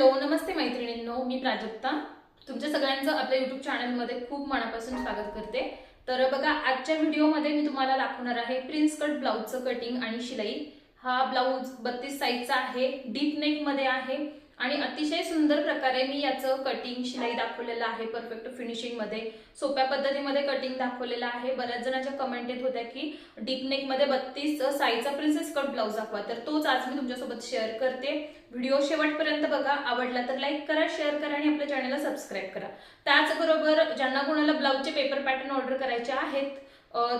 Hello नमस्ते मैत्रिणींनो मी प्राजक्ता. तुमच्या सगळ्यांचं आपल्या युट्यूब चॅनलमध्ये खूप मनापासून स्वागत करते. तर बघा आजच्या व्हिडिओमध्ये मी तुम्हाला दाखवणार आहे प्रिन्स कट ब्लाऊजचं कटिंग आणि शिलाई. हा ब्लाऊज बत्तीस साईजचा आहे डीप नेकमध्ये आहे. आणि अतिशय सुंदर प्रकारे मी याचं कटिंग शिलाई दाखवलेलं आहे परफेक्ट फिनिशिंगमध्ये. सोप्या पद्धतीमध्ये कटिंग दाखवलेलं आहे. बऱ्याच जणांच्या कमेंट येत होत्या की डीप नेकमध्ये बत्तीस साईजचा प्रिन्सेस कट ब्लाऊज दाखवा. तर तोच आज मी तुमच्यासोबत शेअर करते. व्हिडिओ शेवटपर्यंत बघा. आवडला तर लाईक करा शेअर करा आणि आपल्या चॅनलला सबस्क्राईब करा. त्याचबरोबर ज्यांना कोणाला ब्लाऊजचे पेपर पॅटर्न ऑर्डर करायचे आहेत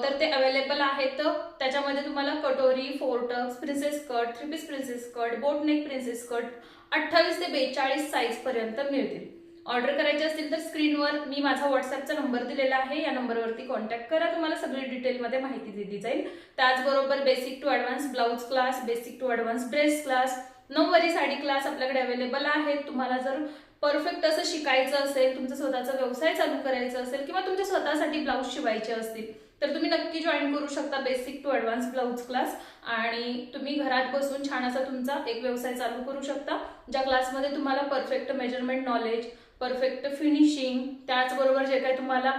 तर ते अवेलेबल आहेत. त्याच्यामध्ये तुम्हाला कटोरी four tucks princess cut three piece princess cut boat neck princess cut अठ्ठावीस ते बेचाळीस साईज पर्यंत मिळतील. ऑर्डर करायचे असतील तर स्क्रीनवर मी माझा व्हॉट्सअपचा नंबर दिलेला आहे. या नंबरवरती कॉन्टॅक्ट करा. तुम्हाला सगळी डिटेलमध्ये माहिती दिली जाईल. त्याचबरोबर basic to advance blouse class basic to advance dress class nauvari sari class आपल्याकडे अवेलेबल आहेत तुम्हाला जर परफेक्ट असं शिकायचं असेल तुमचा स्वतःचा व्यवसाय चालू करायचा असेल किंवा तुमच्या स्वतःसाठी ब्लाऊज शिवायचे असतील तर तुम्ही नक्की जॉईन करू शकता basic to advance blouse class आणि तुम्ही घरात बसून छान असा तुमचा एक व्यवसाय चालू करू शकता ज्या क्लासमध्ये तुम्हाला perfect measurement knowledge perfect finishing त्याचबरोबर जे काही तुम्हाला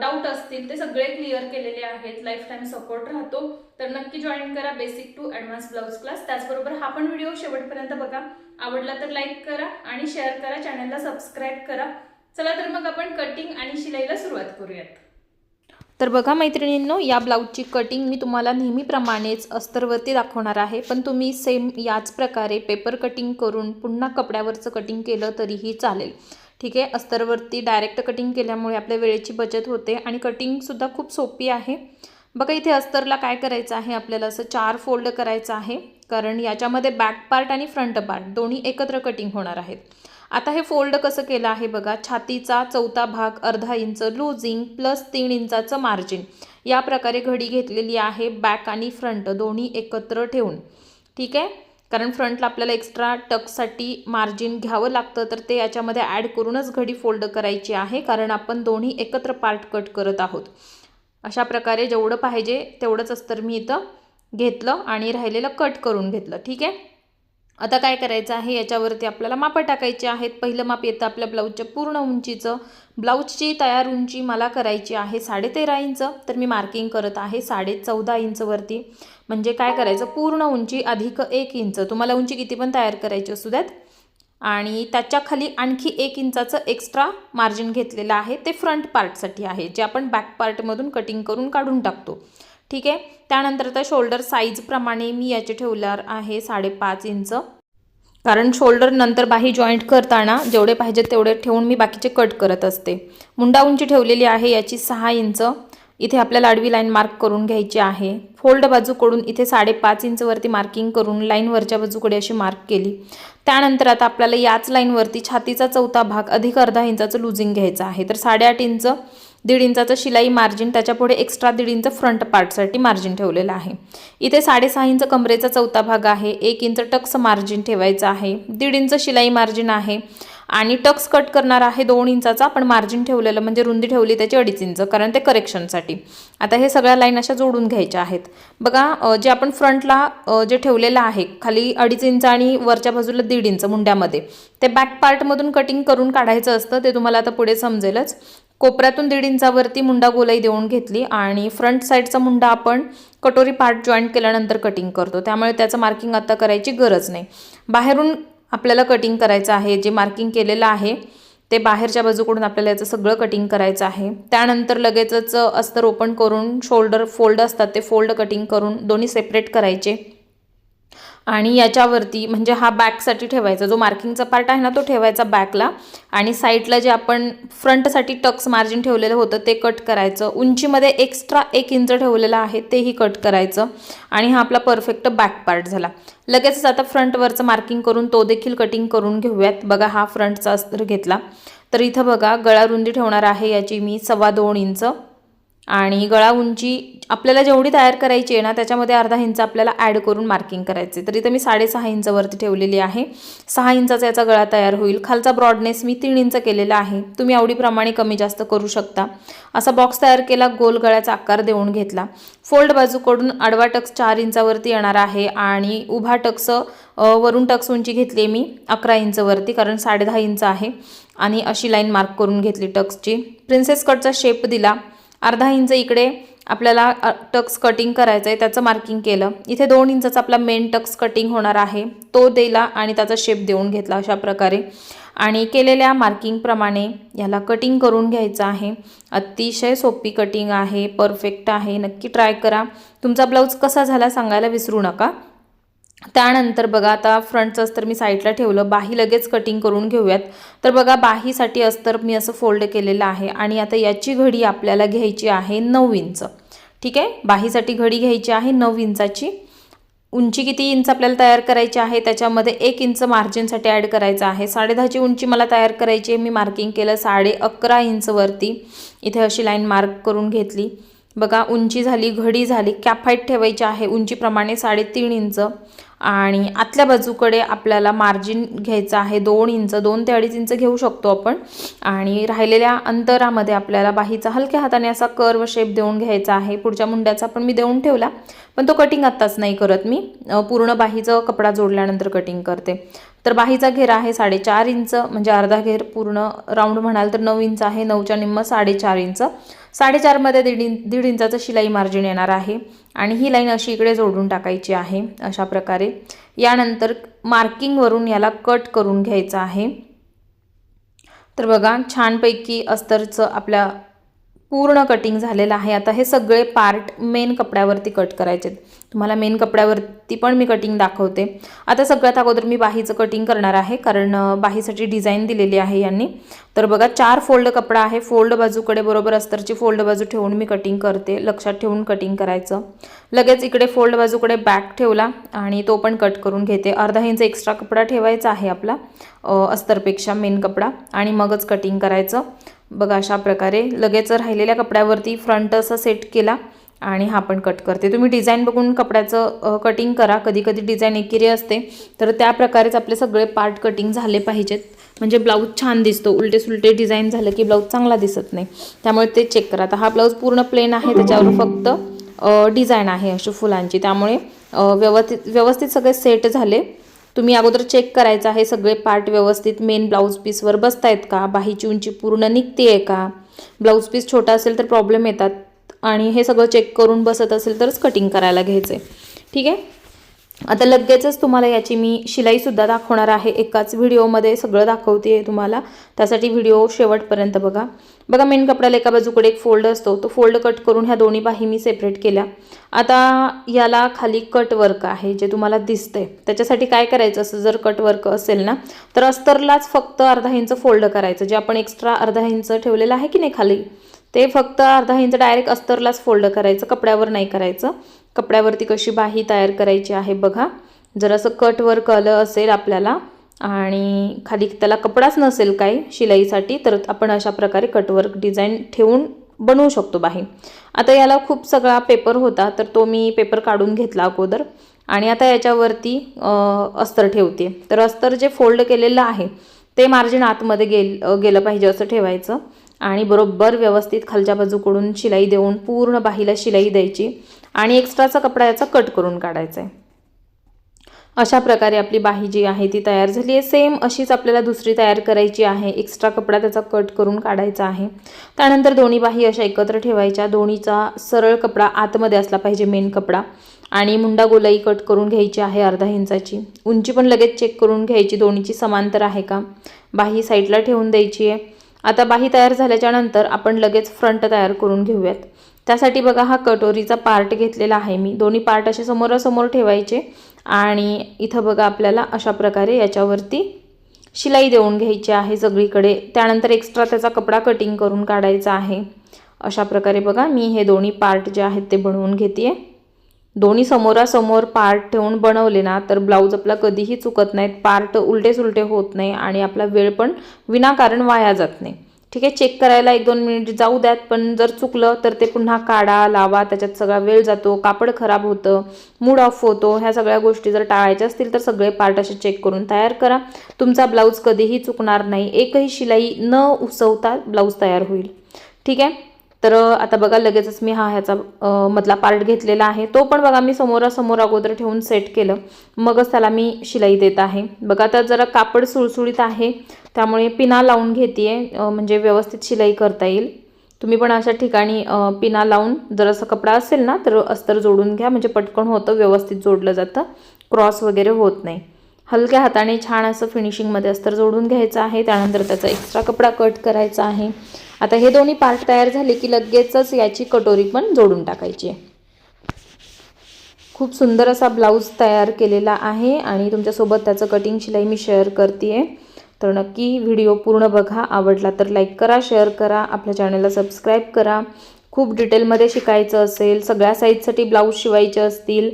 डाऊट असतील ते सगळे क्लिअर केलेले आहेत लाईफ टाईम सपोर्ट राहतो. तर नक्की जॉईन करा basic to advance blouse class त्याचबरोबर हा पण व्हिडिओ शेवटपर्यंत बघा. आवडला तर लाईक करा आणि शेअर करा. चॅनलला सबस्क्राईब करा. चला तर मग आपण कटिंग आणि शिलाईला सुरुवात करूयात. तर बघा मैत्रिणींनो या ब्लाऊजची कटिंग मी तुम्हाला नेहमीप्रमाणेच अस्तरवरती दाखवणार आहे. पण तुम्ही सेम याच प्रकारे पेपर कटिंग करून पुन्हा कपड्यावरचं कटिंग केलं तरीही चालेल. ठीक आहे? अस्तरवरती डायरेक्ट कटिंग केल्यामुळे आपल्या वेळेची बचत होते आणि कटिंगसुद्धा खूप सोपी आहे. बघा इथे अस्तरला काय करायचं आहे? आपल्याला असं चार फोल्ड करायचं आहे. कारण याच्यामध्ये बॅक पार्ट आणि फ्रंट पार्ट दोन्ही एकत्र कटिंग होणार आहेत. आता हे फोल्ड कसं केलं आहे बघा? छातीचा चौथा भाग अर्धा इंच लुझिंग प्लस तीन इंचाचं मार्जिन. या प्रकारे घडी घेतलेली आहे बॅक आणि फ्रंट. दोन्ही एकत्र ठेवून. ठीक आहे? कारण फ्रंटला आपल्याला एक्स्ट्रा टकसाठी मार्जिन घ्यावं लागतं तर ते याच्यामध्ये ॲड करूनच घडी फोल्ड करायची आहे कारण आपण दोन्ही एकत्र पार्ट कट करत आहोत. अशा प्रकारे जेवढं पाहिजे तेवढंच अस्तर मी इथं घेतलं आणि राहिलेलं कट करून घेतलं. ठीक आहे? आता काय करायचं आहे? याच्यावरती आपल्याला मापं टाकायची आहेत. पहिलं माप येतं आपल्या ब्लाऊजच्या पूर्ण उंचीचं. ब्लाऊजची तयार उंची मला करायची आहे साडेतेरा इंच. तर मी मार्किंग करत आहे साडे चौदा इंचवरती म्हणजे काय करायचं? पूर्ण उंची अधिक एक इंच. तुम्हाला उंची किती पण तयार करायची असू द्यात. आणि त्याच्याखाली आणखी एक इंचाचं एक्स्ट्रा मार्जिन घेतलेलं आहे. ते फ्रंट पार्टसाठी आहे. जे आपण बॅक पार्टमधून कटिंग करून काढून टाकतो. ठीक आहे? त्यानंतर आता शोल्डर साईजप्रमाणे मी याचे ठेवल्यावर आहे साडेपाच इंच. कारण शोल्डर नंतर बाही जॉईंट करताना जेवढे पाहिजे तेवढे ठेवून मी बाकीचे कट करत असते. मुंडा उंची ठेवलेली आहे याची सहा इंच. इथे आपल्याला आडवी लाईन मार्क करून घ्यायची आहे. फोल्ड बाजूकडून इथे साडेपाच इंचवरती मार्किंग करून लाईनवरच्या बाजूकडे अशी मार्क केली. त्यानंतर आता आपल्याला याच लाईनवरती छातीचा चौथा भाग अधिक अर्धा इंचाचं लुझिंग घ्यायचं आहे. तर साडेआठ इंच दीड इंचाचं शिलाई मार्जिन त्याच्यापुढे एक्स्ट्रा दीड इंच फ्रंट पार्टसाठी मार्जिन ठेवलेलं आहे. इथे साडेसहा इंच कमरेचा चौथा भाग आहे. एक इंच टक्स मार्जिन ठेवायचं आहे. दीड इंच शिलाई मार्जिन आहे. आणि टक्स कट करणार आहे दोन इंचाचा आपण मार्जिन ठेवलेलं म्हणजे रुंदी ठेवली त्याची अडीच इंच कारण ते करेक्शनसाठी आता हे सगळ्या लाईन अशा जोडून घ्यायच्या आहेत. बघा जे आपण फ्रंटला जे ठेवलेलं आहे खाली अडीच इंच आणि वरच्या बाजूला दीड इंच मुंड्यामध्ये ते बॅक पार्टमधून कटिंग करून काढायचं असतं ते तुम्हाला आता पुढे समजेलच. कोपऱ्यातून दीड इंचावरती मुंडा गोलाई देऊन घेतली आणि फ्रंट साईडचा मुंडा आपण कटोरी पार्ट जॉईंट केल्यानंतर कटिंग करतो. त्यामुळे त्याचं मार्किंग आता करायची गरज नाही. बाहेरून आपल्याला कटिंग करायचं आहे जे मार्किंग केलेलं आहे ते बाहेरच्या बाजूकडून आपल्याला याचं सगळं कटिंग करायचं आहे. त्यानंतर लगेचच अस्तर ओपन करून शोल्डर फोल्ड असतात ते फोल्ड कटिंग करून दोन्ही सेपरेट करायचे. आणि याच्यावरती म्हणजे हा बॅकसाठी ठेवायचा. जो मार्किंगचा पार्ट आहे ना तो ठेवायचा बॅकला. आणि साईडला जे आपण फ्रंटसाठी टक्स मार्जिन ठेवलेलं होतं ते कट करायचं. उंचीमध्ये एक्स्ट्रा एक इंच ठेवलेलं आहे तेही कट करायचं. आणि हा आपला परफेक्ट बॅक पार्ट झाला. लगेचच आता फ्रंटवरचं मार्किंग करून तो देखील कटिंग करून घेऊयात. बघा हा फ्रंटचा अस्तर घेतला. तर इथं बघा गळा रुंदी ठेवणार आहे याची मी सव्वा दोन इंच. आणि गळा उंची आपल्याला जेवढी तयार करायची आहे ना त्याच्यामध्ये अर्धा इंच आपल्याला ॲड करून मार्किंग करायचे. तर इथं मी साडेसहा इंचवरती ठेवलेली आहे. सहा इंचाचा याचा गळा तयार होईल. खालचा ब्रॉडनेस मी तीन इंच केलेला आहे. तुम्ही आवडीप्रमाणे कमी जास्त करू शकता. असा बॉक्स तयार केला गोल गळ्याचा आकार देऊन घेतला. फोल्ड बाजूकडून आडवा टक्स चार इंचावरती येणार आहे आणि उभा टक्स वरून टक्स उंची घेतली मी अकरा इंचवरती कारण साडेदहा इंच आहे. आणि अशी लाईन मार्क करून घेतली टक्सची. प्रिन्सेस कटचा शेप दिला. अर्धा इंच इकडे आपल्याला टक्स कटिंग करायचं आहे त्याचं मार्किंग केलं. इथे दोन इंचाचा आपला मेन टक्स कटिंग होणार आहे. तो दिला आणि त्याचा शेप देऊन घेतला अशा प्रकारे. आणि केलेल्या मार्किंगप्रमाणे याला कटिंग करून घ्यायचं आहे. अतिशय सोपी कटिंग आहे परफेक्ट आहे. नक्की ट्राय करा. तुमचा ब्लाऊज कसा झाला सांगायला विसरू नका. त्यानंतर बघा आता फ्रंटचं अस्तर मी साईडला ठेवलं. बाही लगेच कटिंग करून घेऊयात. तर बघा बाहीसाठी अस्तर मी असं फोल्ड केलेलं आहे आणि आता याची घडी आपल्याला घ्यायची आहे नऊ इंच ठीक आहे? बाहीसाठी घडी घ्यायची आहे नऊ इंचाची उंची किती इंच आपल्याला तयार करायची आहे? त्याच्यामध्ये एक इंच मार्जिनसाठी ॲड करायचं आहे. साडेदहाची उंची मला तयार करायची आहे. मी मार्किंग केलं साडे अकरा इंचवरती इथे अशी लाईन मार्क करून घेतली. बघा उंची झाली घडी झाली कॅप हाईट ठेवायची आहे. उंचीप्रमाणे साडेतीन इंच आणि आतल्या बाजूकडे आपल्याला मार्जिन घ्यायचं आहे. दोन इंच दोन ते अडीच इंच घेऊ शकतो आपण. आणि राहिलेल्या अंतरामध्ये आपल्याला बाहीचा हलक्या हाताने असा कर्व शेप देऊन घ्यायचा आहे. पुढच्या मुंड्याचा पण मी देऊन ठेवला पण तो कटिंग आत्ताच नाही करत मी. पूर्ण बाहीचं कपडा जोडल्यानंतर कटिंग करते. तर बाहीचा घेर आहे साडेचार इंच म्हणजे अर्धा घेर पूर्ण राऊंड म्हणाल तर नऊ इंच आहे. नऊच्या निम्म साडेचार इंच. साडेचारमध्ये दीड इंच दीड इंचाचं शिलाई मार्जिन येणार आहे. आणि ही लाईन अशी इकडे जोडून टाकायची आहे अशा प्रकारे. यानंतर मार्किंगवरून याला कट करून घ्यायचं आहे. तर बघा छानपैकी अस्तरचं आपल्या पूर्ण कटिंग झालेलं आहे. आता हे सगळे पार्ट मेन कपड्यावरती कट करायचे तुम्हाला मेन कपड्यावरती पण मी कटिंग दाखवते. आता सगळ्यात अगोदर मी बाहीचं कटिंग करणार आहे कारण बाहीसाठी डिझाईन दिलेली आहे यांनी. तर बघा चार फोल्ड कपडा आहे. फोल्ड बाजूकडे बरोबर अस्तरची फोल्ड बाजू ठेवून मी कटिंग करते. लक्षात ठेवून कटिंग करायचं. लगेच इकडे फोल्ड बाजूकडे बॅक ठेवला आणि तो पण कट करून घेते. अर्धा इंच एक्स्ट्रा कपडा ठेवायचा आहे आपला अस्तरपेक्षा मेन कपडा. आणि मगच कटिंग करायचं. बघा अशा प्रकारे लगेच राहिलेल्या कपड्यावरती फ्रंट असं सेट केला. आणि हा पण कट करते. तुम्ही डिझाईन बघून कपड्याचं कटिंग करा. कधी कधी डिझाईन एकेरी असते. तर त्या प्रकारेच आपले सगळे पार्ट कटिंग झाले पाहिजेत. म्हणजे ब्लाऊज छान दिसतो. उलटे सुलटे डिझाईन झालं की ब्लाऊज चांगला दिसत नाही. त्यामुळे ते चेक करा. आता हा ब्लाऊज पूर्ण प्लेन आहे. त्याच्यावर फक्त डिझाईन आहे अशी फुलांची. त्यामुळे व्यवस्थित व्यवस्थित सगळे सेट झाले. तुम्ही अगोदर चेक करायचं आहे. सगळे पार्ट व्यवस्थित मेन ब्लाऊज पीसवर बसत आहेत का? बाहीची उंची पूर्ण निघते आहे का? ब्लाऊज पीस छोटा असेल तर प्रॉब्लेम येतात. आणि हे सगळं चेक करून बसत असेल तरच कटिंग करायला घ्यायचं आहे ठीक आहे? आता लगेचच तुम्हाला याची मी शिलाईसुद्धा दाखवणार आहे. एकाच व्हिडिओमध्ये सगळं दाखवते तुम्हाला. त्यासाठी व्हिडिओ शेवटपर्यंत बघा. बघा मेन कपड्याला एका बाजूकडे एक फोल्ड असतो. तो फोल्ड कट करून ह्या दोन्ही बाही मी सेपरेट केल्या. आता याला खाली कट वर्क आहे जे तुम्हाला दिसतंय. त्याच्यासाठी काय करायचं? असं जर कट वर्क असेल ना तर अस्तरलाच फक्त अर्धा इंच फोल्ड करायचं. जे आपण एक्स्ट्रा अर्धा इंच ठेवलेलं आहे की नाही खाली? ते फक्त अर्धा इंच डायरेक्ट अस्तरलाच फोल्ड करायचं कपड्यावर नाही करायचं. कपड्यावरती कशी बाही तयार करायची आहे बघा. जर असं कटवर वर्क आलं असेल आपल्याला आणि खाली त्याला कपडाच नसेल काही शिलाईसाठी तर आपण अशा प्रकारे कटवर्क डिझाईन ठेवून बनवू शकतो बाही. आता याला खूप सगळा पेपर होता तर तो मी पेपर काढून घेतला अगोदर. आणि आता याच्यावरती अस्तर ठेवते. तर अस्तर जे फोल्ड केलेलं आहे ते मार्जिन आतमध्ये गेल गेलं पाहिजे असं ठेवायचं. आणि बरोबर व्यवस्थित खालच्या बाजूकडून शिलाई देऊन पूर्ण बाहीला शिलाई द्यायची आणि एक्स्ट्राचा कपडा याचा कट करून काढायचा आहे अशा प्रकारे आपली बाही जी आहे ती तयार झाली आहे सेम अशीच आपल्याला दुसरी तयार करायची आहे. एक्स्ट्रा कपडा त्याचा कट करून काढायचा आहे. त्यानंतर दोन्ही बाही अशा एकत्र ठेवायच्या. दोन्हीचा सरळ कपडा आतमध्ये असला पाहिजे मेन कपडा. आणि मुंडा गोलाई कट करून घ्यायची आहे अर्धा इंचाची. उंची पण लगेच चेक करून घ्यायची. दोन्हीची समांतर आहे का? बाही साईडला ठेवून द्यायची आहे आता बाही तयार झाल्याच्यानंतर आपण लगेच फ्रंट तयार करून घेऊयात. त्यासाठी बघा हा कटोरीचा पार्ट घेतलेला आहे मी. दोन्ही पार्ट असे समोरासमोर ठेवायचे आणि इथं बघा आपल्याला अशा प्रकारे याच्यावरती शिलाई देऊन घ्यायची आहे सगळीकडे. त्यानंतर एक्स्ट्रा त्याचा कपडा कटिंग करून काढायचा आहे. अशा प्रकारे बघा मी हे दोन्ही पार्ट जे आहेत ते बनवून घेते दोन्ही समोरासमोर पार्ट ठेवून बनवले ना तर ब्लाऊज आपला कधीही चुकत नाहीत. पार्ट उलटे सुलटे होत नाही आणि आपला वेळ पण विनाकारण वाया जात नाही. ठीक आहे चेक करायला एक दोन मिनिट जाऊ द्यात पण जर चुकलं तर ते पुन्हा काढा लावा त्याच्यात सगळा वेळ जातो कापड खराब होतं मूड ऑफ होतो ह्या सगळ्या गोष्टी जर टाळायच्या असतील तर सगळे पार्ट असे चेक करून तयार करा. तुमचा ब्लाऊज कधीही चुकणार नाही एकही शिलाई न उसवता ब्लाऊज तयार होईल. ठीक आहे? तर आता बघा लगेचच मी हा ह्याचा मधला पार्ट घेतलेला आहे. तो पण बघा मी समोरासमोर अगोदर ठेवून सेट केलं. मगच त्याला मी शिलाई देत आहे. बघा आता जरा कापड सुळसुळीत आहे. त्यामुळे पिना लावून घेते म्हणजे व्यवस्थित शिलाई करता येईल. तुम्ही पण अशा ठिकाणी पिना लावून जर असं कपडा असेल ना तर अस्तर जोडून घ्या. म्हणजे पटकन होतं व्यवस्थित जोडलं जातं. क्रॉस वगैरे होत नाही. हलक्या हाताने छान असं फिनिशिंगमध्ये अस्तर जोडून घ्यायचं आहे. त्यानंतर त्याचा एक्स्ट्रा कपडा कट करायचा आहे. आता हे दोन्ही पार्ट तयार झाले की लगेचच याची कटोरी पण जोडून टाकायची आहे. खूप सुंदर असा ब्लाऊज तयार केलेला आहे आणि तुमच्यासोबत त्याचं कटिंग शिलाई मी शेअर करते तर नक्की व्हिडिओ पूर्ण बघा. आवडला तर लाईक करा शेअर करा. आपल्या चॅनलला सबस्क्राईब करा. खूप डिटेलमध्ये शिकायचं असेल सगळ्या साईजसाठी ब्लाऊज शिवायचे असतील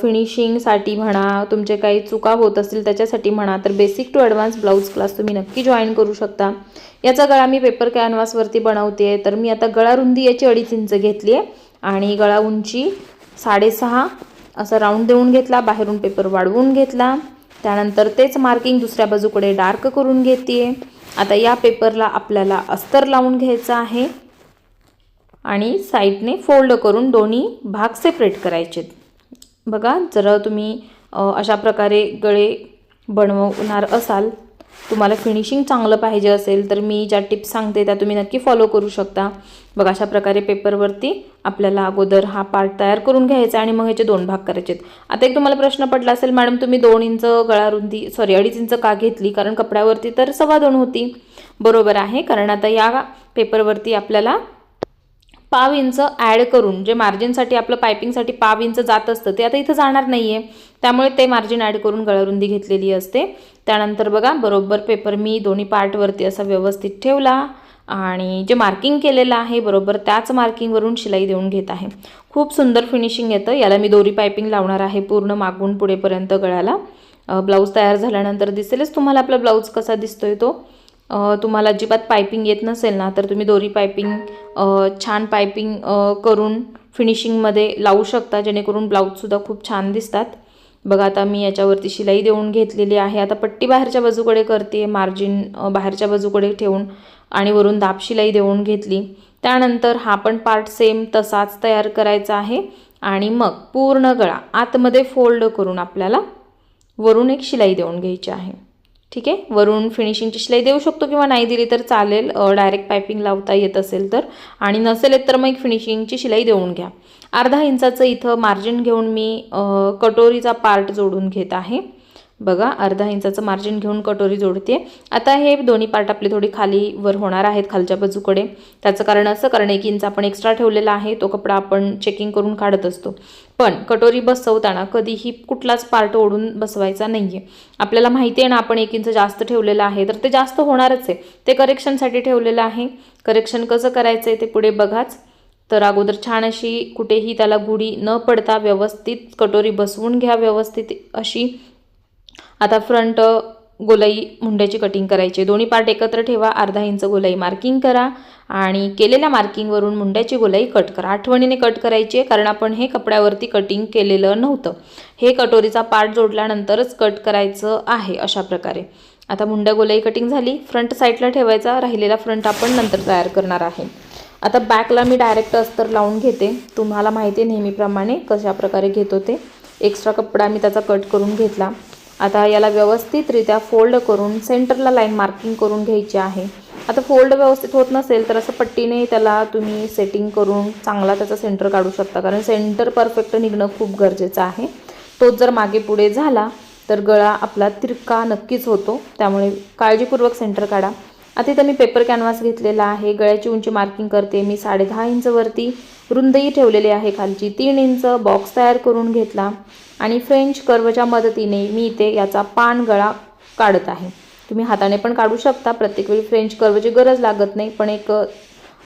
फिनिशिंगसाठी म्हणा तुमचे काही चुका होत असतील त्याच्यासाठी म्हणा तर basic to advance blouse class तुम्ही नक्की जॉईन करू शकता. याचा गळा मी पेपर कॅनव्हासवरती बनवते आहे तर मी आता गळा रुंदी याची अडीच इंच घेतली आहे आणि गळा उंची साडेसहा असं राऊंड देऊन घेतला बाहेरून पेपर वाढवून घेतला. त्यानंतर तेच मार्किंग दुसऱ्या बाजूकडे डार्क करून घेते आता या पेपरला आपल्याला अस्तर लावून घ्यायचं आहे आणि साईडने फोल्ड करून दोन्ही भाग सेपरेट करायचे बघा जर तुम्ही अशा प्रकारे गळे बनवणार असाल तुम्हाला फिनिशिंग चांगलं पाहिजे असेल तर मी ज्या टिप्स सांगते त्या तुम्ही नक्की फॉलो करू शकता. बघा अशा प्रकारे पेपरवरती आपल्याला अगोदर हा पार्ट तयार करून घ्यायचा आणि मग ह्याचे दोन भाग करायचे आता एक तुम्हाला प्रश्न पडला असेल मॅडम तुम्ही दोन इंच गळा रुंदी सॉरी अडीच इंच का घेतली? कारण कपड्यावरती तर सव्वा दोन होती. बरोबर आहे कारण आता या पेपरवरती आपल्याला पाव इंच ॲड करून जे मार्जिनसाठी आपलं पायपिंगसाठी पाव इंच जात असतं ते आता इथं जाणार नाही आहे त्यामुळे ते मार्जिन ॲड करून गळरुंदी घेतलेली असते. त्यानंतर बघा बरोबर पेपर मी दोन्ही पार्टवरती असा व्यवस्थित ठेवला. आणि जे मार्किंग केलेलं आहे बरोबर त्याच मार्किंगवरून शिलाई देऊन घेत आहे. खूप सुंदर फिनिशिंग येतं. याला मी दोरी पायपिंग लावणार आहे पूर्ण मागून पुढेपर्यंत गळ्याला ब्लाऊज तयार झाल्यानंतर दिसेलच तुम्हाला आपला ब्लाऊज कसा दिसतोय तो. तुम्हाला अजिबात पायपिंग येत नसेल ना तर तुम्ही दोरी पायपिंग छान पायपिंग करून फिनिशिंगमध्ये लावू शकता जेणेकरून ब्लाऊजसुद्धा खूप छान दिसतात. बघा आता मी याच्यावरती शिलाई देऊन घेतलेली आहे. आता पट्टी बाहेरच्या बाजूकडे करते मार्जिन बाहेरच्या बाजूकडे ठेवून आणि वरून दाब शिलाई देऊन घेतली. त्यानंतर हा पण पार्ट सेम तसाच तयार करायचा आहे. आणि मग पूर्ण गळा आतमध्ये फोल्ड करून आपल्याला वरून एक शिलाई देऊन घ्यायची आहे. ठीक आहे? वरून फिनिशिंगची शिलाई देऊ शकतो किंवा नाही दिली तर चालेल. डायरेक्ट पायपिंग लावता येत असेल तर. आणि नसेल येत तर मग एक फिनिशिंगची शिलाई देऊन घ्या. अर्धा इंचाचं इथं मार्जिन घेऊन मी कटोरीचा पार्ट जोडून घेत आहे. बघा अर्धा इंचाचं मार्जिन घेऊन कटोरी जोडते. आता हे दोन्ही पार्ट आपले थोडी खाली वर होणार आहेत खालच्या बाजूकडे. त्याचं कारण असं कारण एक इंच आपण एक्स्ट्रा ठेवलेला आहे तो कपडा आपण चेकिंग करून काढत असतो. पण कटोरी बसवताना कधीही कुठलाच पार्ट ओढून बसवायचा नाही आहे आपल्याला माहिती आहे ना आपण एक इंच जास्त ठेवलेलं आहे तर ते जास्त होणारच आहे. ते करेक्शनसाठी ठेवलेलं आहे. करेक्शन कसं करायचं आहे ते पुढे बघाच. तर अगोदर छान अशी कुठेही त्याला गुढी न पडता व्यवस्थित कटोरी बसवून घ्या व्यवस्थित अशी आता फ्रंट गोलाई मुंड्याची कटिंग करायची. दोन्ही पार्ट एकत्र ठेवा अर्धा इंच गोलाई मार्किंग करा आणि केलेल्या मार्किंगवरून मुंड्याची गोलाई कट करा. आठवणीने कट करायची आहे कारण आपण हे कपड्यावरती कटिंग केलेलं नव्हतं. हे कटोरीचा पार्ट जोडल्यानंतरच कट करायचं आहे अशा प्रकारे. आता मुंड्या गोलाई कटिंग झाली. फ्रंट साईडला ठेवायचा. राहिलेला फ्रंट आपण नंतर तयार करणार आहे. आता बॅकला मी डायरेक्ट अस्तर लावून घेते. तुम्हाला माहिती आहे नेहमीप्रमाणे कशा प्रकारे घेतो ते. एक्स्ट्रा कपडा मी त्याचा कट करून घेतला. आता याला व्यवस्थितरित्या फोल्ड करून सेंटरला लाईन मार्किंग करून घ्यायची आहे. आता फोल्ड व्यवस्थित होत नसेल तर असं पट्टीने त्याला तुम्ही सेटिंग करून चांगला त्याचा सेंटर काढू शकता. कारण सेंटर परफेक्ट निघणं खूप गरजेचं आहे. तोच जर मागे पुढे झाला तर गळा आपला तिरका नक्कीच होतो. त्यामुळे काळजीपूर्वक सेंटर काढा. आता इथं मी पेपर कॅनव्हास घेतलेला आहे. गळ्याची उंची मार्किंग करते. मी साडेदहा इंचवरती रुंदही ठेवलेली आहे खालची. तीन इंच बॉक्स तयार करून घेतला. आणि फ्रेंच कर्वच्या मदतीने मी इथे याचा पानगळा काढत आहे. तुम्ही हाताने पण काढू शकता. प्रत्येक वेळी फ्रेंच कर्वची गरज लागत नाही. पण एक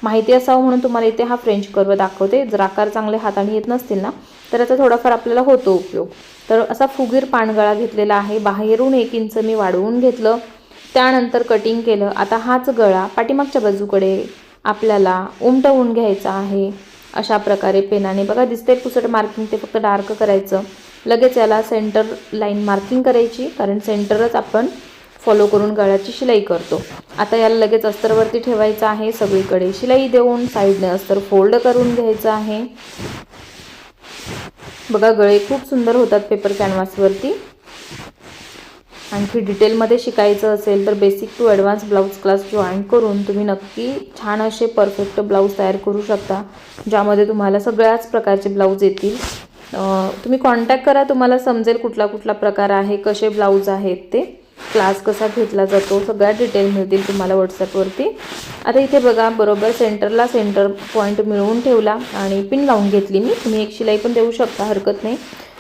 माहिती असावं म्हणून तुम्हाला इथे हा फ्रेंच कर्व दाखवते. जर आकार चांगले हाताने येत नसतील ना तर याचा थोडाफार आपल्याला होतो उपयोग. तर असा फुगीर पानगळा घेतलेला आहे. बाहेरून एक इंच मी वाढवून घेतलं. त्यानंतर कटिंग केलं. आता हाच गळा पाठीमागच्या बाजूकडे आपल्याला उमटवून घ्यायचा आहे. अशा प्रकारे पेनाने. बघा दिसते पुसट मार्किंग ते फक्त डार्क करायचं. लगेच याला सेंटर लाईन मार्किंग करायची कारण सेंटरच आपण फॉलो करून गळ्याची शिलाई करतो. आता याला लगेच अस्तरवरती ठेवायचं आहे सगळीकडे शिलाई देऊन साईडने अस्तर फोल्ड करून घ्यायचं आहे. बघा गळे खूप सुंदर होतात पेपर कॅनव्हासवरती आणखी डिटेलमध्ये शिकायचं असेल तर basic to advance blouse class join करून तुम्ही नक्की छान असे परफेक्ट ब्लाऊज तयार करू शकता ज्यामध्ये तुम्हाला सगळ्याच प्रकारचे ब्लाऊज येतील. तुम्ही कॉन्टॅक्ट करा तुम्हाला समजेल कुठला कुठला प्रकार आहे कसे ब्लाऊज आहेत ते. क्लास कसा घेतला जातो सगळ्या डिटेल मिळतील तुम्हाला व्हॉट्सॲपवरती आता इथे बघा बरोबर सेंटरला सेंटर पॉईंट मिळवून ठेवला आणि पिन लावून घेतली मी. तुम्ही एक शिलाई पण देऊ शकता हरकत नाही.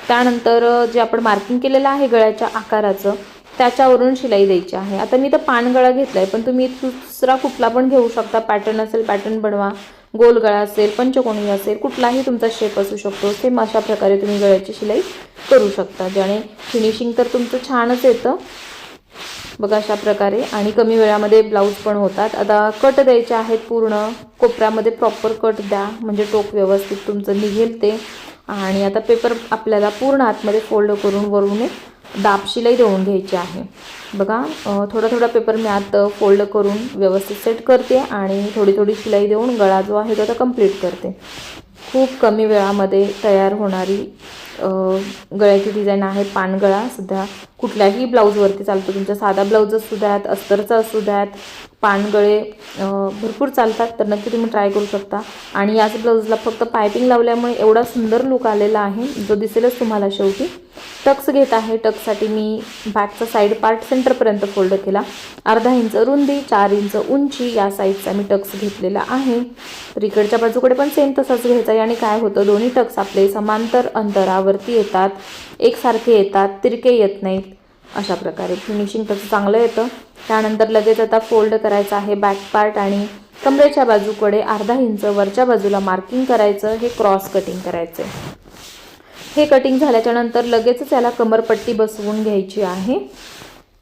त्यानंतर जे आपण मार्किंग केलेलं आहे गळ्याच्या आकाराचं त्याच्यावरून शिलाई द्यायची आहे. आता मी तर पानगळा घेतला आहे पण तुम्ही दुसरा कुठला पण घेऊ शकता. पॅटर्न असेल पॅटर्न बनवा. गोल गळा असेल पंचकोणी असेल कुठलाही तुमचा शेप असू शकतो. सेम अशा प्रकारे तुम्ही गळ्याची शिलाई करू शकता. ज्याने फिनिशिंग तर तुमचं छानच येतं. बघा अशा प्रकारे. आणि कमी वेळामध्ये ब्लाऊज पण होतात. आता कट द्यायचे आहेत पूर्ण. कोपऱ्यामध्ये प्रॉपर कट द्या. म्हणजे टोक व्यवस्थित तुमचं निघेल ते. आणि आता पेपर आपल्याला पूर्ण आतमध्ये फोल्ड करून वरून एक दाब शिलाई देऊन घ्यायची आहे. बघा थोडा थोडा पेपर मी आत फोल्ड करून व्यवस्थित सेट करते आणि थोडी थोडी शिलाई देऊन गळा जो आहे तो आता कंप्लीट करते. खूप कमी वेळामध्ये तयार होणारी गळ्याची डिझाईन आहे पानगळा सध्या कुठल्याही ब्लाऊजवरती चालतो. तुमच्या साधा ब्लाऊज असू द्यात अस्तरचा असू द्यात पानगळे भरपूर चालतात तर नक्की तुम्ही ट्राय करू शकता. आणि याच ब्लाऊजला फक्त पायपिंग लावल्यामुळे एवढा सुंदर लुक आलेला आहे जो दिसेलच तुम्हाला शेवटी. टक्स घेत आहे. टक्ससाठी मी बॅकचा साईड पार्ट सेंटरपर्यंत फोल्ड केला. अर्धा इंच रुंदी चार इंच उंची या साईजचा मी टक्स घेतलेला आहे. तर इकडच्या बाजूकडे पण सेम तसाच घ्यायचा आहे आणि काय होतं दोन्ही टक्स आपले समांतर अंतरावरती येतात. एकसारखे येतात तिरके येत नाहीत. अशा प्रकारे फिनिशिंग तसं चांगलं येतं. त्यानंतर लगेच आता फोल्ड करायचं आहे बॅक पार्ट आणि कमरेच्या बाजूकडे अर्धा इंच वरच्या बाजूला मार्किंग करायचं हे क्रॉस कटिंग करायचं आहे हे कटिंग झाल्याच्यानंतर लगेचच याला कमरपट्टी बसवून घ्यायची आहे.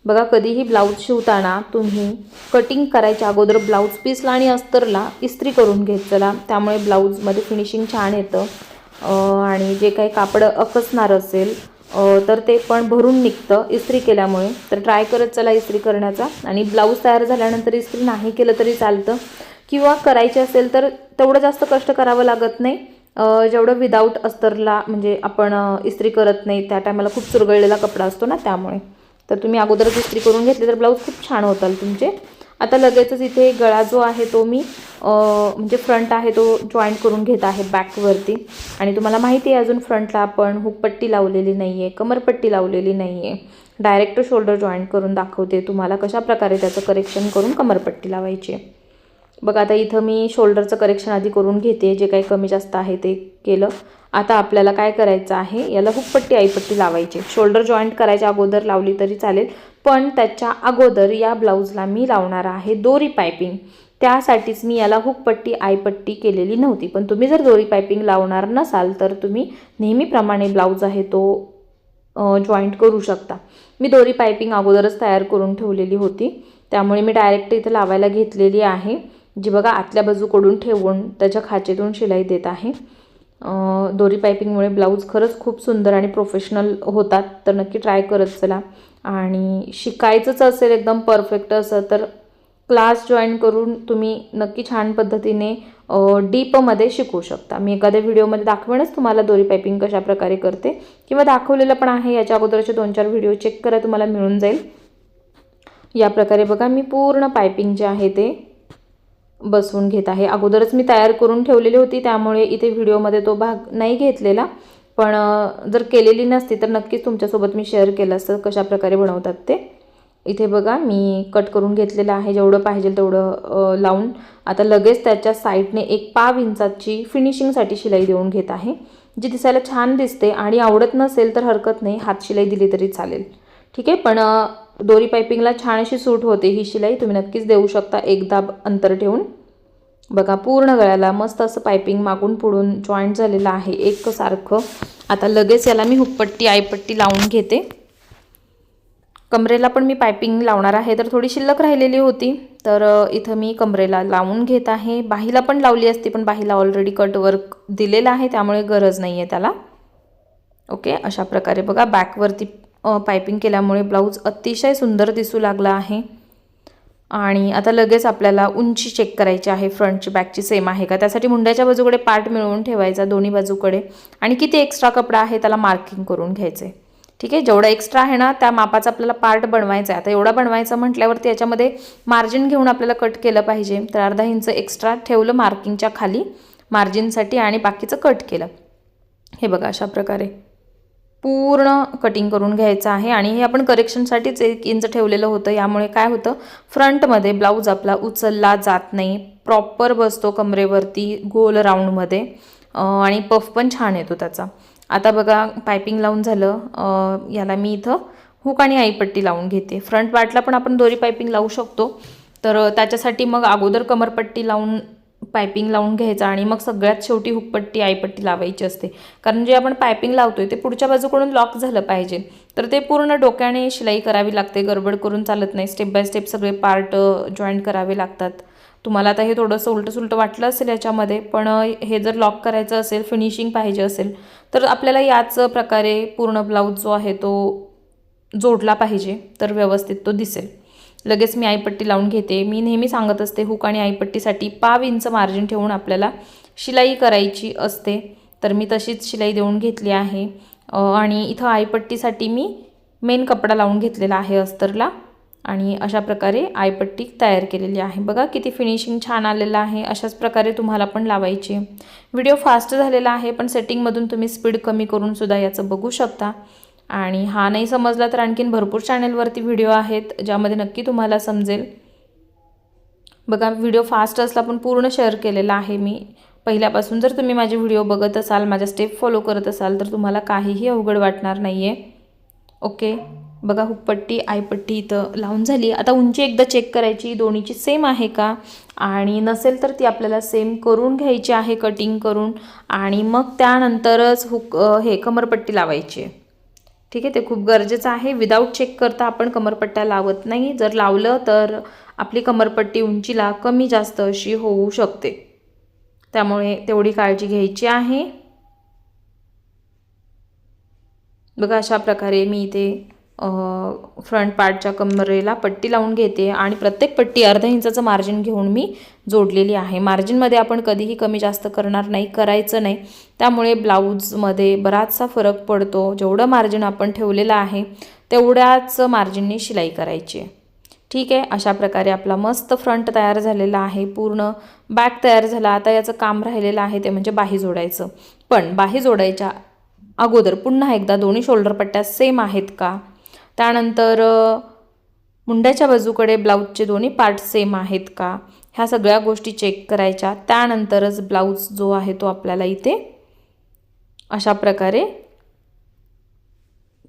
बघा कधीही ब्लाऊज शिवताना तुम्ही कटिंग करायच्या अगोदर ब्लाऊज पीसला आणि अस्तरला इस्त्री करून घेत चला. त्यामुळे ब्लाऊजमध्ये फिनिशिंग छान येतं. आणि जे काही कापड अकसणार असेल तर ते पण भरून निघतं इस्त्री केल्यामुळे. तर ट्राय करत चला इस्त्री करण्याचा. आणि ब्लाऊज तयार झाल्यानंतर इस्त्री नाही केलं तरी चालतं. किंवा करायचे असेल तर तेवढं जास्त कष्ट करावं लागत नाही. जेवढं विदाऊट अस्तरला म्हणजे आपण इस्त्री करत नाही त्या टायमाला खूप चुरगळलेला कपडा असतो ना त्यामुळे. तर तुम्ही अगोदरच इस्त्री करून घेतली तर ब्लाऊज खूप छान होताल तुमचे. आता लगेचच इथे गळा जो आहे तो मी म्हणजे फ्रंट आहे तो जॉईंट करून घेत आहे बॅकवरती आणि तुम्हाला माहिती आहे अजून फ्रंटला आपण हुकपट्टी लावलेली नाही आहे कमरपट्टी लावलेली नाही आहे डायरेक्ट शोल्डर जॉईंट करून दाखवते तुम्हाला कशा प्रकारे त्याचं करेक्शन करून कमरपट्टी लावायची आहे. बघा आता इथं मी शोल्डरचं करेक्शन आधी करून घेते. जे काही कमी जास्त आहे ते केलं. आता आपल्याला काय करायचं आहे? याला हुकपट्टी आईपट्टी लावायची. शोल्डर जॉईंट करायच्या अगोदर लावली तरी चालेल. पण त्याच्या अगोदर या ब्लाऊजला मी लावणार आहे दोरी पायपिंग त्यासाठीच मी याला हुकपट्टी आईपट्टी केलेली नव्हती. पण तुम्ही जर दोरी पायपिंग लावणार नसाल तर तुम्ही नेहमीप्रमाणे ब्लाऊज आहे तो जॉईंट करू शकता. मी दोरी पायपिंग अगोदरच तयार करून ठेवलेली होती. त्यामुळे मी डायरेक्ट इथं लावायला घेतलेली आहे. जी बघा आतल्या बाजूकडून ठेवून त्याच्या खाचेतून शिलाई देत आहे. दोरी पायपिंगमुळे ब्लाऊज खरंच खूप सुंदर आणि प्रोफेशनल होतात तर नक्की ट्राय करत चला. आणि शिकायचंच असेल एकदम परफेक्ट असं तर क्लास जॉईन करून तुम्ही नक्की छान पद्धतीने डीपमध्ये शिकू शकता. मी एखाद्या व्हिडिओमध्ये दाखवेनच तुम्हाला दोरी पायपिंग कशा प्रकारे करते किंवा दाखवलेलं पण आहे याच्या अगोदरचे दोन चार व्हिडिओ चेक करा तुम्हाला मिळून जाईल. या प्रकारे बघा मी पूर्ण पायपिंग जे आहे ते बसवून घेत आहे. अगोदरच मी तयार करून ठेवलेली होती त्यामुळे इथे व्हिडिओमध्ये तो भाग नाही घेतलेला. पण जर केलेली नसती तर नक्कीच तुमच्यासोबत मी शेअर केलं असतं कशाप्रकारे बनवतात ते. इथे बघा मी कट करून घेतलेलं आहे. जेवढं पाहिजे तेवढं लावून. आता लगेच त्याच्या साईडने एक पाव इंचाची फिनिशिंगसाठी शिलाई देऊन घेत आहे जी दिसायला छान दिसते आणि आवडत नसेल तर हरकत नाही. हात शिलाई दिली तरी चालेल. ठीक आहे? पण दोरी पायपिंगला छान अशी सूट होते. ही शिलाई तुम्ही नक्कीच देऊ शकता. एक दाब अंतर ठेवून. बघा पूर्ण गळ्याला मस्त असं पायपिंग मागून पुढून जॉईंट झालेलं आहे. एक सारखं. आता लगेच याला मी हुपपट्टी आईपट्टी लावून घेते. कमरेला पण मी पायपिंग लावणार आहे. तर थोडी शिल्लक राहिलेली होती. तर इथं मी कमरेला लावून घेत आहे. बाहीला पण लावली असती पण बाहीला ऑलरेडी कट वर्क दिलेलं आहे. त्यामुळे गरज नाही आहे त्याला. ओके अशा प्रकारे बघा. बॅकवरती पायपिंग केल्यामुळे ब्लाऊज अतिशय सुंदर दिसू लागला आहे. आणि आता लगेच आपल्याला उंची चेक करायची आहे. फ्रंटची बॅकची सेम आहे का? त्यासाठी मुंड्याच्या बाजूकडे पार्ट मिळवून ठेवायचा दोन्ही बाजूकडे. आणि किती एक्स्ट्रा कपडा आहे त्याला मार्किंग करून घ्यायचे. ठीक आहे? जेवढा एक्स्ट्रा आहे ना त्या मापाचा आपल्याला पार्ट बनवायचा आहे. आता एवढा बनवायचा म्हटल्यावरती याच्यामध्ये मार्जिन घेऊन आपल्याला कट केलं पाहिजे. तर अर्धा इंच एक्स्ट्रा ठेवलं मार्किंगच्या खाली मार्जिनसाठी आणि बाकीचं कट केलं. हे बघा अशा प्रकारे. पूर्ण कटिंग करून घ्यायचं आहे आणि हे आपण करेक्शनसाठीच एक इंच ठेवलेलं होतं. यामुळे काय होतं? फ्रंटमध्ये ब्लाऊज आपला उचलला जात नाही. प्रॉपर बसतो कमरेवरती गोल राऊंडमध्ये आणि पफ पण छान येतो त्याचा. आता बघा पायपिंग लावून झालं. याला मी इथं हुक आणि आईपट्टी लावून घेते. फ्रंट पार्टला पण आपण दोरी पायपिंग लावू शकतो. तर त्याच्यासाठी मग अगोदर कमरपट्टी लावून पायपिंग लावून घ्यायचा आणि मग सगळ्यात शेवटी हुकपट्टी आईपट्टी लावायची असते. कारण जे आपण पायपिंग लावतोय ते पुढच्या बाजूकडून लॉक झालं पाहिजे. तर ते पूर्ण डोक्याने शिलाई करावी लागते गडबड करून चालत नाही. स्टेप बाय स्टेप सगळे पार्ट जॉईंट करावे लागतात. तुम्हाला आता हे थोडंसं उलटं सुलटं वाटलं असेल याच्यामध्ये पण हे जर लॉक करायचं असेल फिनिशिंग पाहिजे असेल तर आपल्याला याच प्रकारे पूर्ण ब्लाऊज जो आहे तो जोडला पाहिजे तर व्यवस्थित तो दिसेल. लगेच मी आईपट्टी लावून घेते. मी नेहमी सांगत असते हुक आणि आईपट्टीसाठी पाव इंच मार्जिन ठेवून आपल्याला शिलाई करायची असते. तर मी तशीच शिलाई देऊन घेतली आहे. आणि इथं आईपट्टीसाठी मी मेन कपडा लावून घेतलेला आहे अस्तरला. आणि अशा प्रकारे आयपट्टी तयार केलेली आहे. बघा किती फिनिशिंग छान आलेलं आहे. अशाच प्रकारे तुम्हाला पण लावायची. व्हिडिओ फास्ट झालेला आहे पण सेटिंगमधून तुम्ही स्पीड कमी करून सुद्धा याचं बघू शकता. आणि हा नाही समजला तर आणखीन भरपूर चॅनलवरती व्हिडिओ आहेत ज्यामध्ये नक्की तुम्हाला समजेल. बघा व्हिडिओ फास्ट असला पण पूर्ण शेअर केलेला आहे मी. पहिल्यापासून जर तुम्ही माझे व्हिडिओ बघत असाल माझ्या स्टेप फॉलो करत असाल तर तुम्हाला काहीही अवघड वाटणार नाही आहे ओके? बघा हुकपट्टी आयपट्टी इथं लावून झाली. आता उंची एकदा चेक करायची दोन्हीची सेम आहे का? आणि नसेल तर ती आपल्याला सेम करून घ्यायची आहे कटिंग करून. आणि मग त्यानंतरच हुक हे कमरपट्टी लावायची आहे. ठीक आहे ते खूप गरजेचं आहे. विदाऊट चेक करता आपण कमरपट्ट्या लावत नाही. जर लावलं तर आपली कमरपट्टी उंचीला कमी जास्त अशी होऊ शकते. त्यामुळे तेवढी काळजी घ्यायची आहे. बघा अशा प्रकारे मी इथे फ्रंट पार्टच्या कमरेला पट्टी लावून घेते आणि प्रत्येक पट्टी अर्धा इंचाचं मार्जिन घेऊन मी जोडलेली आहे. मार्जिनमध्ये आपण कधीही कमी जास्त करणार नाही करायचं नाही. त्यामुळे ब्लाऊजमध्ये बराचसा फरक पडतो. जेवढं मार्जिन आपण ठेवलेलं आहे तेवढ्याच मार्जिनने शिलाई करायची. आहे ठीक आहे? अशा प्रकारे आपला मस्त फ्रंट तयार झालेला आहे. पूर्ण बॅक तयार झाला. आता याचं काम राहिलेलं आहे ते म्हणजे बाही जोडायचं. पण बाही जोडायच्या अगोदर पुन्हा एकदा दोन्ही शोल्डर पट्ट्या सेम आहेत का? त्यानंतर मुंड्याच्या बाजूकडे ब्लाऊजचे दोन्ही पार्ट सेम आहेत का? ह्या सगळ्या गोष्टी चेक करायच्या. त्यानंतरच ब्लाऊज जो आहे तो आपल्याला इथे अशा प्रकारे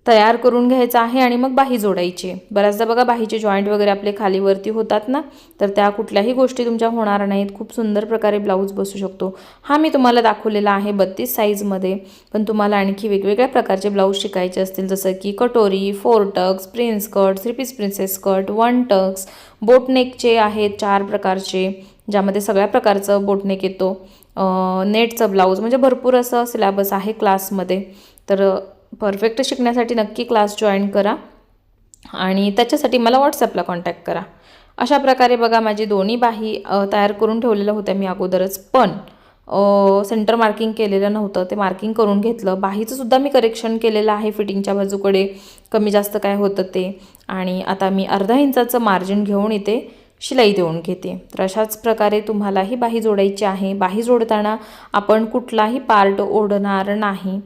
तयार करून घ्यायचा आहे आणि मग बाही जोडायची बऱ्याचदा बघा बाहीचे जॉईंट वगैरे आपले खालीवरती होतात ना तर त्या कुठल्याही गोष्टी तुमच्या होणार नाहीत. खूप सुंदर प्रकारे ब्लाऊज बसू शकतो. हा मी तुम्हाला दाखवलेला आहे बत्तीस साईजमध्ये पण तुम्हाला आणखी वेगवेगळ्या प्रकारचे ब्लाऊज शिकायचे असतील जसं की कटोरी four tucks princess cut three piece princess cut one tucks बोटनेकचे आहेत चार प्रकारचे ज्यामध्ये सगळ्या प्रकारचं बोटनेक येतो. नेटचं ब्लाऊज म्हणजे भरपूर असं सिलॅबस आहे क्लासमध्ये तर परफेक्ट शिकण्यासाठी नक्की क्लास जॉईन करा. आणि त्याच्यासाठी मला व्हॉट्सॲपला कॉन्टॅक्ट करा. अशा प्रकारे बघा माझी दोन्ही बाही तयार करून ठेवलेल्या होत्या मी अगोदरच. पण सेंटर मार्किंग केलेलं नव्हतं. ते मार्किंग करून घेतलं. बाहीचं सुद्धा मी करेक्शन केलेलं आहे. फिटिंगच्या बाजूकडे कमी जास्त काय होतं ते. आणि आता मी अर्धा इंचाचं मार्जिन घेऊन इथे शिलाई देऊन घेते. तर अशाच प्रकारे तुम्हालाही बाही जोडायची आहे. बाही जोडताना आपण कुठलाही पार्ट ओढणार नाही.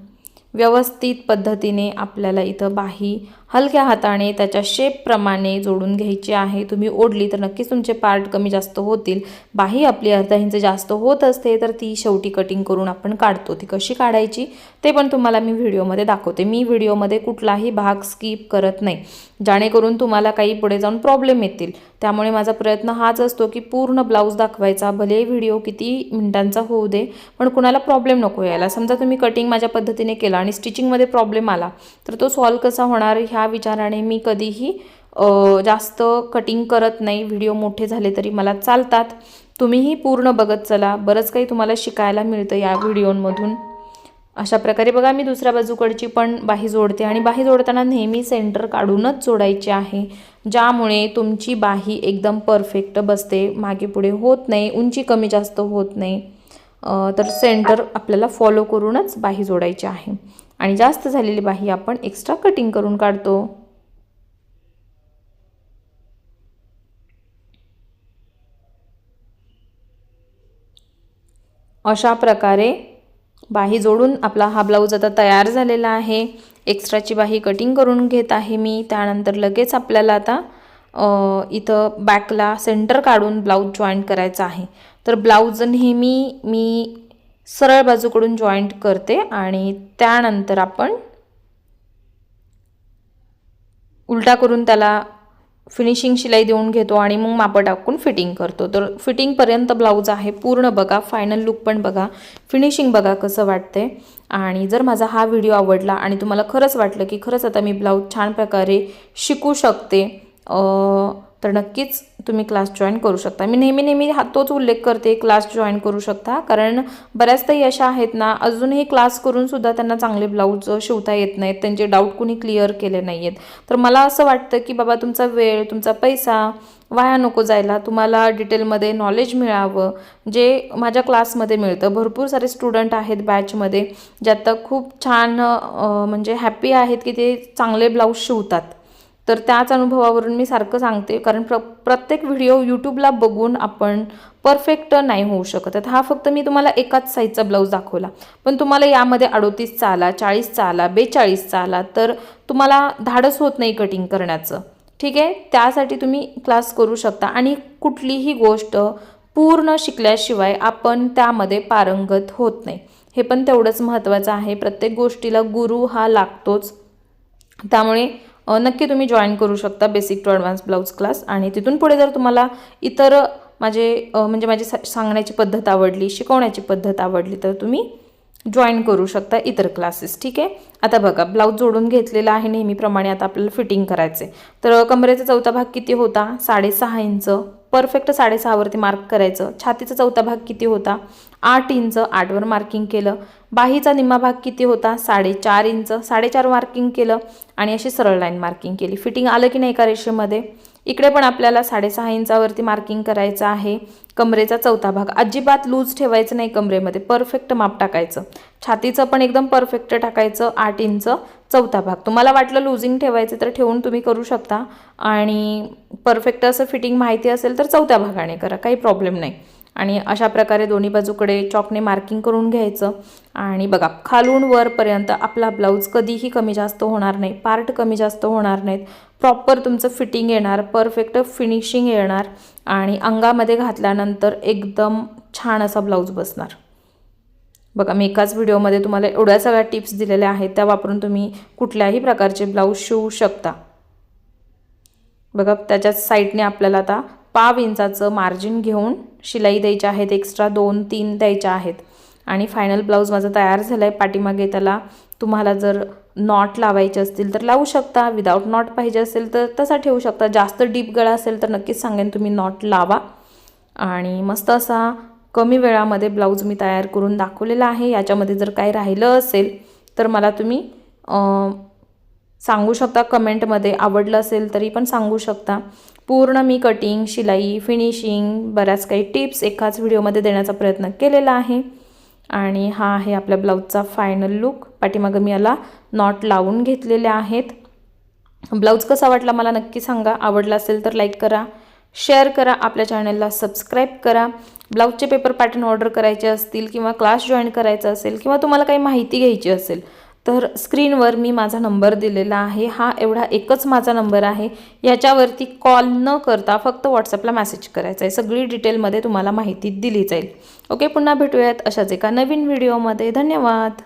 व्यवस्थित पद्धतीने आपल्याला इथं बाही हलक्या हाताने त्याच्या शेपप्रमाणे जोडून घ्यायची आहे. तुम्ही ओढली तर नक्कीच तुमचे पार्ट कमी जास्त होतील. बाही आपली अर्धा इंच जास्त होत असते तर ती शेवटी कटिंग करून आपण काढतो. ती कशी काढायची ते पण तुम्हाला मी व्हिडिओमध्ये दाखवते. मी व्हिडिओमध्ये कुठलाही भाग स्किप करत नाही. जेणेकरून तुम्हाला काही पुढे जाऊन प्रॉब्लेम येतील. त्यामुळे माझा प्रयत्न हाच असतो की पूर्ण ब्लाऊज दाखवायचा. भले व्हिडिओ किती मिनिटांचा होऊ दे पण कुणाला प्रॉब्लेम नको यायला. समजा तुम्ही कटिंग माझ्या पद्धतीने केला आणि स्टिचिंगमध्ये प्रॉब्लेम आला तर तो सॉल्व कसा होणार ह्या विचाराने मी कधीही जास्त कटिंग करत नाही. व्हिडिओ मोठे झाले तरी मला चालतात. तुम्हीही पूर्ण बघत चला. बरंच काही तुम्हाला शिकायला मिळतं या व्हिडिओमधून अशा प्रकारे बघा मी दुसऱ्या बाजूकडची पण बाही जोडते आणि बाही जोडताना नेहमी सेंटर काढूनच जोडायची आहे. ज्यामुळे तुमची बाही एकदम परफेक्ट बसते. मागे पुढे होत नाही. उंची कमी जास्त होत नाही. तर सेंटर आपल्याला फॉलो करूनच बाही जोडायची आहे. आणि जास्त झालेली बाही आपण एक्स्ट्रा कटिंग करून काढतो. अशा प्रकारे बाही जोडून आपला हा ब्लाऊज आता तयार झालेला आहे. एक्स्ट्राची बाही कटिंग करून घेत आहे मी. त्यानंतर लगेच आपल्याला आता इथं बॅकला सेंटर काढून ब्लाऊज जॉईंट करायचा आहे. तर ब्लाऊज नेहमी मी सरळ बाजूकडून जॉईंट करते आणि त्यानंतर आपण उलटा करून त्याला फिनिशिंग शिलाई देऊन घेतो आणि मग मापं टाकून फिटिंग करतो. तर फिटिंगपर्यंत ब्लाऊज आहे पूर्ण बघा फायनल लुक पण बघा. फिनिशिंग बघा कसं वाटते आणि जर माझा हा व्हिडिओ आवडला आणि तुम्हाला खरंच वाटलं की खरंच आता मी ब्लाऊज छान प्रकारे शिकू शकते तर नक्कीच तुम्ही क्लास जॉईन करू शकता. मी नेहमी नेहमी हा तोच उल्लेख करते क्लास जॉईन करू शकता. कारण बऱ्याच ताई अशा आहेत ना अजूनही क्लास करूनसुद्धा त्यांना चांगले ब्लाऊज शिवता येत नाहीत. त्यांचे डाऊट कुणी क्लिअर केले नाही आहेत तर मला असं वाटतं की बाबा तुमचा वेळ तुमचा पैसा वाया नको जायला. तुम्हाला डिटेलमध्ये नॉलेज मिळावं जे माझ्या क्लासमध्ये मिळतं. भरपूर सारे स्टुडंट आहेत बॅचमध्ये जे आता खूप छान म्हणजे हॅपी आहेत की ते चांगले ब्लाऊज शिवतात. तर त्याच अनुभवावरून मी सारखं सांगते कारण प्र प्रत्येक व्हिडिओ यूट्यूबला बघून आपण परफेक्ट नाही होऊ शकत. आता हा फक्त मी तुम्हाला एकाच साईजचा ब्लाऊज दाखवला. पण तुम्हाला यामध्ये अडोतीसचा आला चाळीसचा आला बेचाळीसचा आला तर तुम्हाला धाडस होत नाही कटिंग करण्याचं. ठीक आहे? त्यासाठी तुम्ही क्लास करू शकता. आणि कुठलीही गोष्ट पूर्ण शिकल्याशिवाय आपण त्यामध्ये पारंगत होत नाही. हे पण तेवढंच महत्त्वाचं आहे. प्रत्येक गोष्टीला गुरु हा लागतोच. त्यामुळे नक्की तुम्ही जॉईन करू शकता basic to advance blouse class आणि तिथून पुढे जर तुम्हाला इतर माझे म्हणजे माझी सांगण्याची पद्धत आवडली शिकवण्याची पद्धत आवडली तर तुम्ही जॉईन करू शकता इतर क्लासेस ठीक आहे? आता बघा ब्लाऊज जोडून घेतलेला आहे नेहमीप्रमाणे आता आपल्याला फिटिंग करायचे तर कमरेचा चौथा भाग किती होता? साडेसहा इंच. परफेक्ट साडेसहावरती मार्क करायचं. छातीचा चौथा भाग किती होता? आठ इंच आठवर मार्किंग केलं. बाहीचा निम्मा भाग किती होता? साडेचार इंच. साडेचार मार्किंग केलं आणि अशी सरळ लाईन मार्किंग केली. फिटिंग आलं की नाही एका रेषेमध्ये? इकडे पण आपल्याला साडेसहा इंचावरती मार्किंग करायचं आहे. कमरेचा चौथा भाग. अजिबात लूज ठेवायचं नाही कमरेमध्ये. परफेक्ट माप टाकायचं. छातीचं पण एकदम परफेक्ट टाकायचं. आठ इंच चौथा भाग. तुम्हाला वाटलं लूजिंग ठेवायचं तर ठेवून तुम्ही करू शकता. आणि परफेक्ट असं फिटिंग माहिती असेल तर चौथ्या भागाने करा. काही प्रॉब्लेम नाही. आणि अशा प्रकारे दोन्ही बाजूकडे चॉकने मार्किंग करून घ्यायचं. आणि बघा खालून वरपर्यंत आपला ब्लाऊज कधीही कमी जास्त होणार नाही. पार्ट कमी जास्त होणार नाहीत. प्रॉपर तुमचं फिटिंग येणार परफेक्ट फिनिशिंग येणार आणि अंगामध्ये घातल्यानंतर एकदम छान असा ब्लाऊज बसणार. बघा मी एकाच व्हिडिओमध्ये तुम्हाला एवढ्या सगळ्या टिप्स दिलेल्या आहेत त्या वापरून तुम्ही कुठल्याही प्रकारचे ब्लाऊज शिवू शकता. बघा त्याच्याच साईडने आपल्याला आता पाव इंचाचं मार्जिन घेऊन शिलाई द्यायच्या आहेत एक्स्ट्रा दोन तीन द्यायच्या आहेत. आणि फायनल ब्लाऊज माझा तयार झाला आहे पाठीमागे त्याला तुम्हाला जर नॉट लावायचे असतील तर लावू शकता. विदाऊट नॉट पाहिजे असेल तर तसा ठेवू शकता. जास्त डीप गळा असेल तर नक्कीच सांगेन तुम्ही नॉट लावा. आणि मस्त असा कमी वेळामध्ये ब्लाऊज मी तयार करून दाखवलेला आहे. याच्यामध्ये जर काही राहिलं असेल तर मला तुम्ही सांगू शकता. कमेंटमध्ये आवडलं असेल तरी पण सांगू शकता. पूर्ण मी कटिंग शिलाई फिनिशिंग बऱ्याच काही टिप्स एकाच व्हिडिओमध्ये देण्याचा प्रयत्न केलेला आहे. आणि हा आहे आपल्या ब्लाऊजचा फायनल लुक पाठीमागं मी याला नॉट लावून घेतलेले आहेत. ब्लाऊज कसा वाटला मला नक्की सांगा. आवडला असेल तर लाईक करा. शेअर करा. आपल्या चॅनलला सबस्क्राईब करा. ब्लाऊजचे पेपर पॅटर्न ऑर्डर करायचे असतील किंवा क्लास जॉईन करायचा असेल किंवा तुम्हाला काही माहिती घ्यायची असेल तर स्क्रीनवर मी माझा नंबर दिलेला आहे. हा एवढा एकच माझा नंबर आहे. याच्यावरती कॉल न करता फक्त व्हॉट्सअपला मेसेज करायचा आहे. सगळी डिटेलमध्ये तुम्हाला माहिती दिली जाईल. ओके पुन्हा भेटूयात अशाच एका नवीन व्हिडिओमध्ये धन्यवाद.